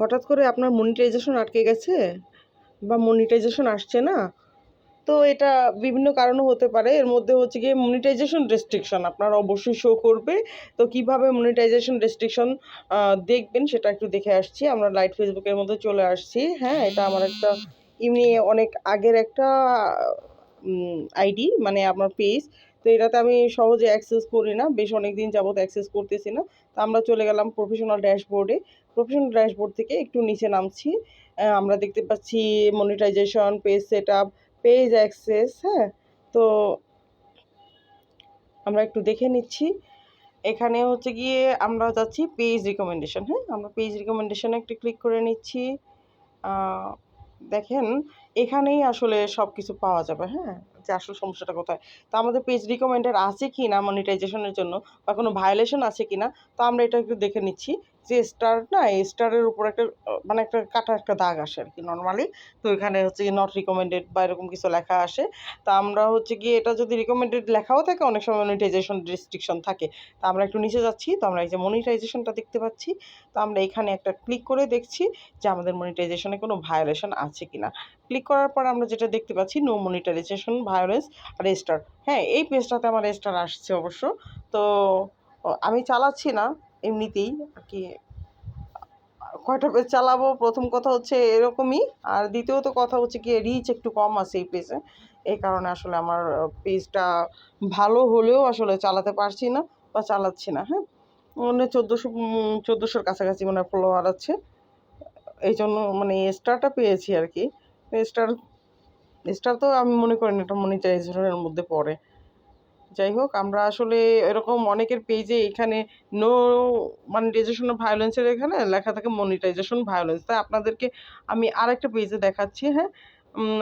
হঠাৎ করে আপনার মনিটাইজেশন আটকে গেছে? বা মনিটাইজেশন আসছে না? তো এটা বিভিন্ন কারণে হতে পারে। এর মধ্যে হচ্ছে গিয়ে মনিটাইজেশন রেস্ট্রিকশন আপনার অবশ্যই শো করবে। তো কীভাবে মনিটাইজেশন রেস্ট্রিকশন দেখবেন সেটা একটু দেখে আসছি। আমরা লাইট ফেসবুকের মধ্যে চলে আসছি। হ্যাঁ এটা আমার একটা এমনি অনেক আগের একটা আইডি মানে আমার পেজ তো এটাতে আমি সহজে অ্যাক্সেস করি না। বেশ অনেক দিন যাবত অ্যাক্সেস করতেছি না। তো আমরা চলে গেলাম প্রফেশনাল ড্যাশবোর্ডে প্রফেশনাল ড্যাশবোর্ড থেকে একটু নিচে নামছি। আমরা দেখতে পাচ্ছি monetization page set up page access হ্যাঁ? তো আমরা একটু দেখে নিচ্ছি। এখানে হচ্ছে গিয়ে আমরা যাচ্ছি পেজ রিকমেন্ডেশন হ্যাঁ? আমরা পেজ রিকমেন্ডেশনে একটু ক্লিক করে নিচ্ছি। দেখেন, এখানেই আসলে সব কিছু পাওয়া যাবে হ্যাঁ? যে আসলে সমস্যাটা কোথায়। তো আমাদের পেজ রিকমেন্ডেড আছে কি না মনিটাইজেশনের জন্য বা কোনো ভায়োলেশন আছে কি না, তো আমরা এটা একটু দেখে নিচ্ছি। যে স্টার না স্টারের উপর একটা মানে একটা কাটা একটা দাগ আসে আর কি নর্মালি তো এখানে হচ্ছে নট রিকমেন্ডেড বা এরকম কিছু লেখা আসে। তা আমরা হচ্ছে গিয়ে এটা যদি রিকমেন্ডেড লেখাও থাকে, অনেক সময় মনিটাইজেশন রেস্ট্রিকশন থাকে। তো আমরা একটু নিচে যাচ্ছি, তো আমরা এই যে মনিটাইজেশনটা দেখতে পাচ্ছি। তো আমরা এখানে একটা ক্লিক করে দেখছি যে আমাদের মনিটাইজেশনে কোনো ভায়োলেশন আছে কি না। ক্লিক করার পর আমরা যেটা দেখতে পাচ্ছি নো মনিটাইজেশন ভায়োলেন্স রেজিস্টার হ্যাঁ এই পেজটাতে আমার রেজিস্টার আসছে অবশ্য। তো আমি চালাচ্ছি না, এমনিতেই আর কি, কয়টা পেজ চালাবো? প্রথম কথা হচ্ছে এরকমই, আর দ্বিতীয়ত কথা হচ্ছে কি রিচ একটু কম আছে এই পেজে এই কারণে আসলে আমার পেজটা ভালো হলেও আসলে চালাতে পারছি না বা চালাচ্ছি না হ্যাঁ। মানে চোদ্দোশো চোদ্দোশোর কাছাকাছি মানে ফলোয়ার আছে। এই জন্য মানে স্টারটা পেয়েছি আর কি। স্টার স্টার তো আমি মনে করি না, এটা মনিটাইজেশনের মধ্যে পড়ে। যাই হোক, আমরা আসলে এরকম অনেকের পেজে এখানে নো মনিটাইজেশন ভায়োলেন্সের এখানে লেখা থাকে মনিটাইজেশন ভায়োলেন্স তাই আপনাদেরকে আমি আরেকটা পেজে দেখাচ্ছি হ্যাঁ?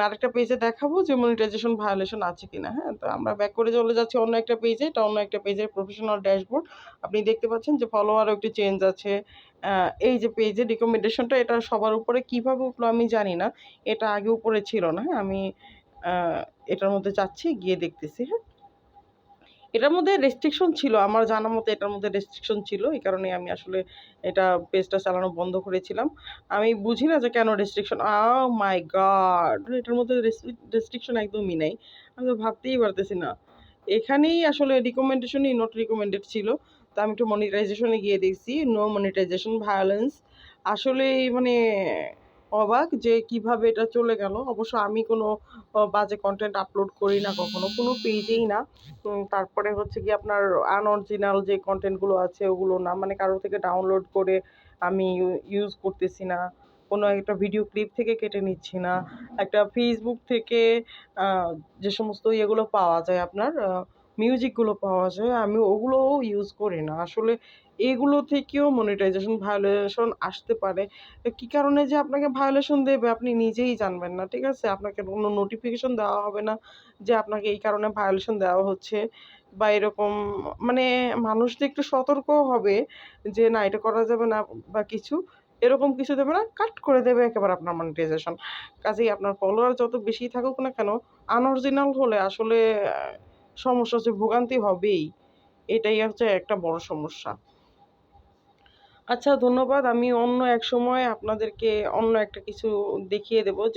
আরেকটা পেজে দেখাবো যে মনিটাইজেশন ভায়োলেশন আছে কিনা হ্যাঁ? তো আমরা ব্যাক করে চলে যাচ্ছি অন্য একটা পেজে এটা অন্য একটা পেজের প্রফেশনাল ড্যাশবোর্ড আপনি দেখতে পাচ্ছেন যে ফলোয়ারও একটু চেঞ্জ আছে। এই যে পেজে রিকমেন্ডেশনটা এটা সবার উপরে কীভাবে উঠল আমি জানি না। এটা আগে উপরে ছিল না হ্যাঁ? আমি এটার মধ্যে যাচ্ছি, গিয়ে দেখতেছি হ্যাঁ? এটার মধ্যে রেস্ট্রিকশন ছিল, আমার জানা মতে এটার মধ্যে রেস্ট্রিকশন ছিল, এই কারণে আমি আসলে এটা পেজটা চালানো বন্ধ করেছিলাম। আমি বুঝি না যে কেন রেস্ট্রিকশন আ মাই গড এটার মধ্যে রেস্ট্রিকশন একদমই নাই। আমি তো ভাবতেই পারতেছি না। এখানেই আসলে রিকমেন্ডেশনই নট রিকমেন্ডেড ছিল। তা আমি একটু মনিটাইজেশনে গিয়ে দেখছি নো মনিটাইজেশন ভায়োলেন্স আসলেই মানে অবাক যে কীভাবে এটা চলে গেল। অবশ্য আমি কোনো বাজে কন্টেন্ট আপলোড করি না কখনো, কোনো পেজেই না। তারপরে হচ্ছে কি আপনার আনঅরিজিনাল যে কন্টেন্টগুলো আছে ওগুলো না মানে কারও থেকে ডাউনলোড করে আমি ইউজ করতেছি না। কোনো একটা ভিডিও ক্লিপ থেকে কেটে নিচ্ছি না। একটা ফেসবুক থেকে যে সমস্ত ইয়েগুলো পাওয়া যায় আপনার মিউজিকগুলো পাওয়া যায়, আমি ওগুলোও ইউজ করি না। আসলে এগুলো থেকেও মনিটাইজেশন ভায়োলেশন আসতে পারে। কী কারণে যে আপনাকে ভায়োলেশন দেবে আপনি নিজেই জানবেন না, ঠিক আছে? আপনাকে কোনো নোটিফিকেশন দেওয়া হবে না যে আপনাকে এই কারণে ভায়োলেশন দেওয়া হচ্ছে বা এরকম মানে মানুষ তো একটু সতর্ক হবে যে না, এটা করা যাবে না বা কিছু। এরকম কিছু দেবে না কাট করে দেবে একেবারে আপনার মনিটাইজেশন কাজেই আপনার ফলোয়ার যত বেশি থাকুক না কেন আনঅরিজিনাল হলে আসলে সমস্যা হচ্ছে ভোগান্তি হবেই। এটাই হচ্ছে একটা বড় সমস্যা। আচ্ছা ধন্যবাদ। আমি অন্য এক সময় আপনাদেরকে অন্য একটা কিছু দেখিয়ে দেবো যে